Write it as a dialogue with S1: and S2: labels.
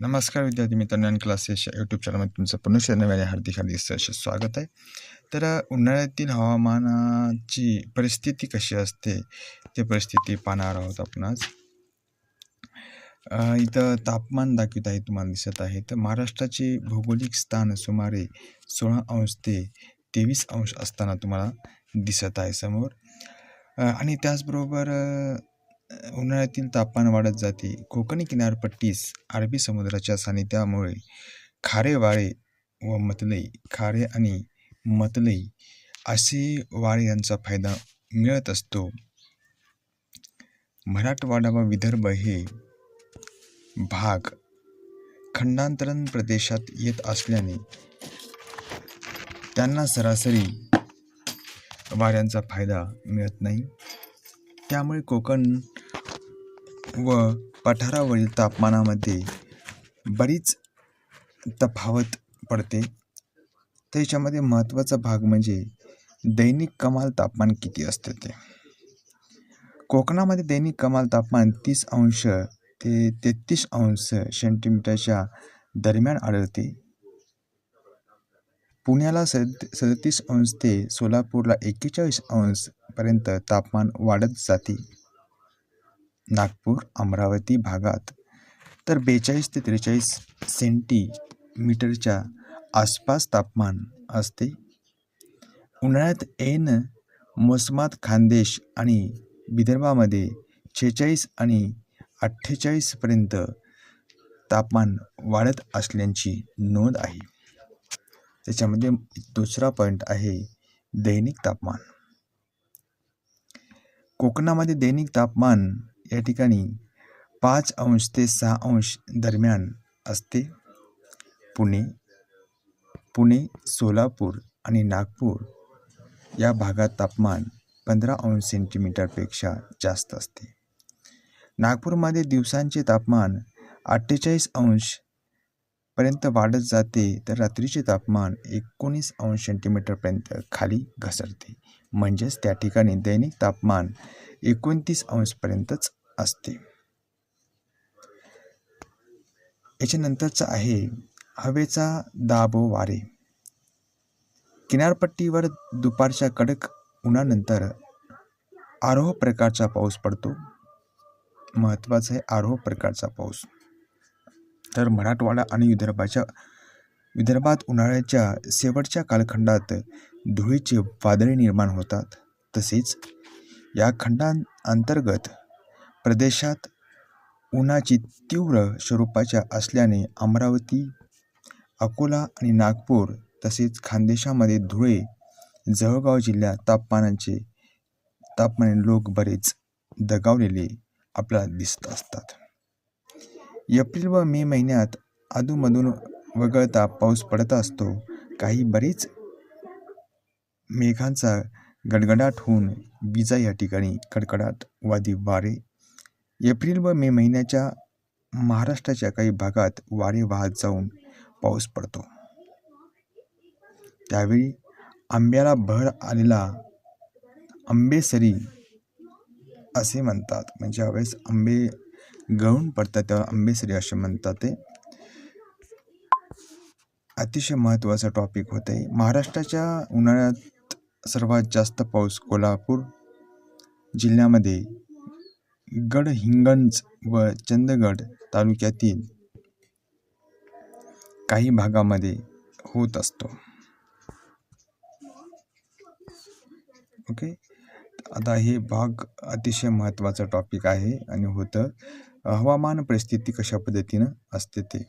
S1: नमस्कार विद्यार्थी मित्रांनो क्लासेस यूट्यूब चॅनलमध्ये तुमचं पुन्हा नव्याने हार्दिक हार्दिक सहर्ष स्वागत आहे. तर उन्हाळ्यातील हवामानाची परिस्थिती कशी असते? ते परिस्थिती पाहणार आहोत आपण इथं तापमान दाखवित आहे तुम्हाला दिसत आहे. तर महाराष्ट्राचे भौगोलिक स्थान सुमारे सोळा अंश ते तेवीस अंश असताना तुम्हाला दिसत आहे समोर. आणि त्याचबरोबर उन्हाळ्यातील तापमान वाढत जाते. कोकणी किनारपट्टीस अरबी समुद्राच्या सानिध्यामुळे खारे वाळे व मतलई खारे आणि मतलई असे वाळे यांचा फायदा मिळत असतो. मराठवाडा व विदर्भ हे भाग खंडांतरण प्रदेशात येत असल्याने त्यांना सरासरी वाऱ्यांचा फायदा मिळत नाही. त्यामुळे कोकण व पठारावरील तापमानामध्ये बरीच तफावत पडते. त्याच्यामध्ये महत्त्वाचा भाग म्हणजे दैनिक कमाल तापमान किती असते ते. कोकणामध्ये दैनिक कमाल तापमान तीस अंश ते तेहतीस अंश सेंटीमीटरच्या दरम्यान आढळते. पुण्याला सद सदतीस अंश ते सोलापूरला एक्केचाळीस अंशपर्यंत तापमान वाढत जाते. नागपूर अमरावती भागात. तर बेचाळीस ते त्रेचाळीस सेंटीमीटरच्या आसपास तापमान असते. उन्हाळ्यात ऐन मोसमात खानदेश आणि विदर्भामध्ये छेचाळीस आणि अठ्ठेचाळीसपर्यंत तापमान वाढत असल्याची नोंद आहे. त्याच्यामध्ये दुसरा पॉईंट आहे दैनिक तापमान. कोकणामध्ये दैनिक तापमान या ठिकाणी पाच अंश ते सहा अंश दरम्यान असते. पुणे पुणे सोलापूर आणि नागपूर या भागात तापमान पंधरा अंश सेंटीमीटरपेक्षा जास्त असते. नागपूरमध्ये दिवसांचे तापमान अठ्ठेचाळीस अंश पर्यंत वाढत जाते तर रात्रीचे तापमान एकोणीस अंश सेंटीमीटरपर्यंत खाली घसरते. म्हणजेच त्या ठिकाणी दैनिक तापमान एकोणतीस अंशपर्यंतच असते. याच्यानंतरचं आहे हवेचा दाब वारे किनारपट्टीवर दुपारच्या कडक उन्हानंतर आरोह प्रकारचा पाऊस पडतो. महत्त्वाचा आहे आरोह प्रकारचा पाऊस. तर मराठवाडा आणि विदर्भाच्या विदर्भात उन्हाळ्याच्या शेवटच्या कालखंडात धुळीचे वादळे निर्माण होतात. तसेच या खंडांतर्गत प्रदेशात उन्हाची तीव्र स्वरूपाच्या असल्याने अमरावती अकोला आणि नागपूर तसेच खानदेशामध्ये धुळे जळगाव जिल्ह्यात तापमानाचे तापमाने लोक बरेच दगावलेले आपल्याला दिसत असतात. एप्रिल व मे महिन्यात अधूनमधून वगळता पाऊस पडत असतो. काही बरेच मेघांचा गडगडाट होऊन विजा या ठिकाणी कडकडाट वादी वारे. एप्रिल व मे महिन्याच्या महाराष्ट्राच्या काही भागात वारे वाहत जाऊन पाऊस पडतो. त्यावेळी आंब्याला भर आलेला आंबेसरी असे म्हणतात. म्हणजे यावेळेस आंबे गळून पडतात तेव्हा आंबेसरी असे म्हणतात ते. अतिशय महत्त्वाचा टॉपिक होते. आहे महाराष्ट्राच्या उन्हाळ्यात सर्वात जास्त पाऊस कोल्हापूर जिल्ह्यामध्ये गडहिंगंज व चंदगड तालुक्यातील काही भागामध्ये होत असतो. ओके? आता हे भाग अतिशय महत्त्वाचा टॉपिक आहे आणि होतं हवामान परिस्थिती कशा पद्धतीनं असते ते.